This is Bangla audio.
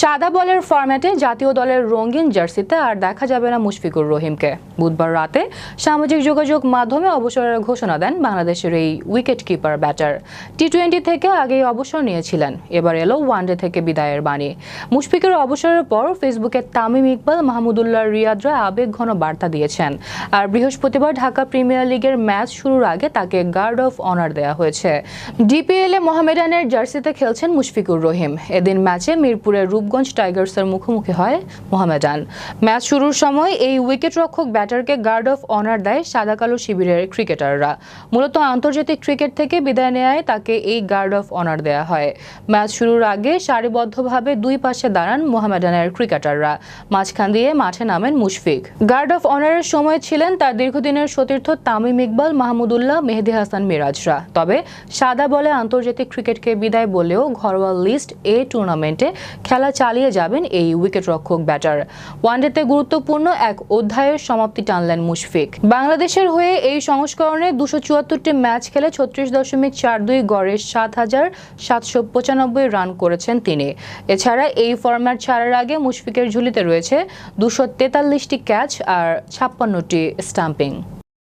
সাদা বলের ফরম্যাটে জাতীয় দলের রঙিন জার্সিতে আর দেখা যাবে না মুশফিকুর রহিমকে। বুধবার রাতে সামাজিক যোগাযোগ মাধ্যমে অবসরের ঘোষণা দেন বাংলাদেশের এই wicket keeper batter T twenty থেকে আগেই অবসর নিয়েছিলেন, এবার এলো ওয়ানডে থেকে বিদায়ের বাণী। মুশফিকের অবসরের পর ফেসবুকে তামিম ইকবাল, মাহমুদুল্লাহ রিয়াদরা আবেগ ঘন বার্তা দিয়েছেন। আর বৃহস্পতিবার ঢাকা প্রিমিয়ার লিগের ম্যাচ শুরুর আগে তাকে গার্ড অফ অনার দেওয়া হয়েছে। ডিপিএলে মোহামেডানের জার্সিতে খেলছেন মুশফিকুর রহিম। এদিন ম্যাচে মিরপুরের রূপগঞ্জ টাইগার্সের মুখোমুখি হয় মোহামেডান ম্যাচ শুরুর সময় এই উইকেটরক্ষক ব্যাটারকে গার্ড অফ অনার দেয় সাদা কালো শিবিরের ক্রিকেটাররা। মূলত আন্তর্জাতিক ক্রিকেট থেকে বিদায় নেয় তাকে এই গার্ড অফ অনার দেওয়া হয়। ম্যাচ শুরুর আগে সারিবদ্ধভাবে দুই পাশে দাঁড়ান মোহামেডানের ক্রিকেটাররা। মাঝখান দিয়ে মাঠে নামেন মুশফিক। গার্ড অফ অনারের সময় ছিলেন তার দীর্ঘদিনের সতীর্থ তামিম ইকবাল মাহমুদুল্লাহ মেহেদি হাসান, মিরাজরা। তবে সাদা বলে আন্তর্জাতিক ক্রিকেটকে বিদায় বলেও ঘরোয়া লিস্ট এ টুর্নামেন্টে খেলা চালিয়ে যাবেন এই উইকেটরক্ষক ব্যাটার। ওয়ানডেতে গুরুত্বপূর্ণ এক অধ্যায়ের সমাপ্তি টানলেন মুশফিক। বাংলাদেশের হয়ে এই সংস্করণে দুশো চুয়াত্তরটি ম্যাচ খেলে ছত্রিশ দশমিক চার দুই গড়ে সাত হাজার সাতশো পঁচানব্বই রান করেছেন তিনি। এছাড়া এই ফরম্যাট ছাড়ার আগে মুশফিকের ঝুলিতে রয়েছে দুশো তেতাল্লিশটি ক্যাচ আর ছাপ্পান্নটি স্টাম্পিং।